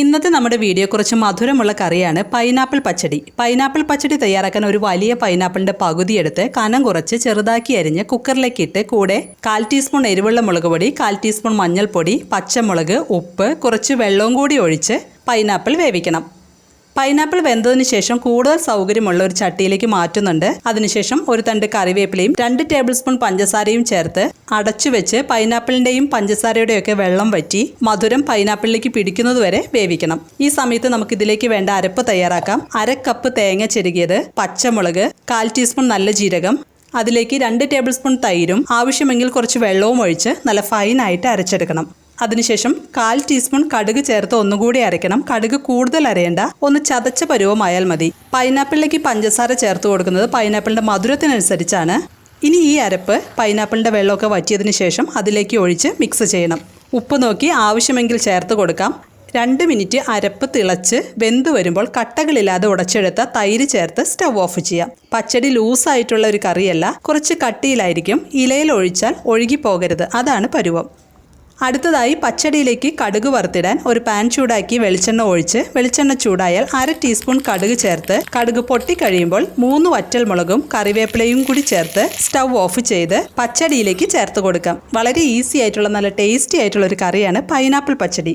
ഇന്നത്തെ നമ്മുടെ വീഡിയോ കുറച്ച് മധുരമുള്ള കറിയാണ് പൈനാപ്പിൾ പച്ചടി. പൈനാപ്പിൾ പച്ചടി തയ്യാറാക്കാൻ ഒരു വലിയ പൈനാപ്പിളിന്റെ പകുതി എടുത്ത് കനം കുറച്ച് ചെറുതാക്കി അരിഞ്ഞ് കുക്കറിലേക്ക് ഇട്ട് കൂടെ കാൽ ടീസ്പൂൺ എരിവുള്ള മുളക് പൊടി കാൽ ടീസ്പൂൺ മഞ്ഞൾപ്പൊടി പച്ചമുളക് ഉപ്പ് കുറച്ച് വെള്ളവും കൂടി ഒഴിച്ച് പൈനാപ്പിൾ വേവിക്കണം. പൈനാപ്പിൾ വെന്തതിന് ശേഷം കൂടുതൽ സൗകര്യമുള്ള ഒരു ചട്ടിയിലേക്ക് മാറ്റുന്നുണ്ട്. അതിനുശേഷം ഒരു തണ്ട് കറിവേപ്പിലയും രണ്ട് ടേബിൾ സ്പൂൺ പഞ്ചസാരയും ചേർത്ത് അടച്ചു വെച്ച് പൈനാപ്പിളിന്റെയും പഞ്ചസാരയുടെയും ഒക്കെ വെള്ളം വറ്റി മധുരം പൈനാപ്പിളിലേക്ക് പിടിക്കുന്നത് വരെ വേവിക്കണം. ഈ സമയത്ത് നമുക്ക് ഇതിലേക്ക് വേണ്ട അരപ്പ് തയ്യാറാക്കാം. അര കപ്പ് തേങ്ങ ചെരുകിയത് പച്ചമുളക് കാൽ ടീസ്പൂൺ നല്ല ജീരകം അതിലേക്ക് രണ്ട് ടേബിൾ സ്പൂൺ തൈരും ആവശ്യമെങ്കിൽ കുറച്ച് വെള്ളവും ഒഴിച്ച് നല്ല ഫൈനായിട്ട് അരച്ചെടുക്കണം. അതിനുശേഷം കാൽ ടീസ്പൂൺ കടുക് ചേർത്ത് ഒന്നുകൂടി അരയ്ക്കണം. കടുക് കൂടുതൽ അരയേണ്ട. ഒന്ന് ചതച്ച പരുവമായാൽ മതി. പൈനാപ്പിളിലേക്ക് പഞ്ചസാര ചേർത്ത് കൊടുക്കുന്നത് പൈനാപ്പിളിന്റെ മധുരത്തിനനുസരിച്ചാണ്. ഇനി ഈ അരപ്പ് പൈനാപ്പിളിന്റെ വെള്ളമൊക്കെ വറ്റിയതിന് ശേഷം അതിലേക്ക് ഒഴിച്ച് മിക്സ് ചെയ്യണം. ഉപ്പ് നോക്കി ആവശ്യമെങ്കിൽ ചേർത്ത് കൊടുക്കാം. രണ്ട് മിനിറ്റ് അരപ്പ് തിളച്ച് വെന്ത് വരുമ്പോൾ കട്ടകളില്ലാതെ ഉടച്ചെടുത്ത തൈര് ചേർത്ത് സ്റ്റവ് ഓഫ് ചെയ്യാം. പച്ചടി ലൂസായിട്ടുള്ള ഒരു കറിയല്ല. കുറച്ച് കട്ടിയിലായിരിക്കും. ഇലയിൽ ഒഴിച്ചാൽ ഒഴുകി പോകരുത് അതാണ് പരുവം. അടുത്തതായി പച്ചടിയിലേക്ക് കടുക് വറുത്തിടാൻ ഒരു പാൻ ചൂടാക്കി വെളിച്ചെണ്ണ ഒഴിച്ച് വെളിച്ചെണ്ണ ചൂടായാൽ അര ടീസ്പൂൺ കടുക് ചേർത്ത് കടുക് പൊട്ടിക്കഴിയുമ്പോൾ മൂന്ന് വറ്റൽ മുളകും കറിവേപ്പിലയും കൂടി ചേർത്ത് സ്റ്റൗ ഓഫ് ചെയ്ത് പച്ചടിയിലേക്ക് ചേർത്ത് കൊടുക്കാം. വളരെ ഈസി ആയിട്ടുള്ള നല്ല ടേസ്റ്റി ആയിട്ടുള്ള ഒരു കറിയാണ് പൈനാപ്പിൾ പച്ചടി.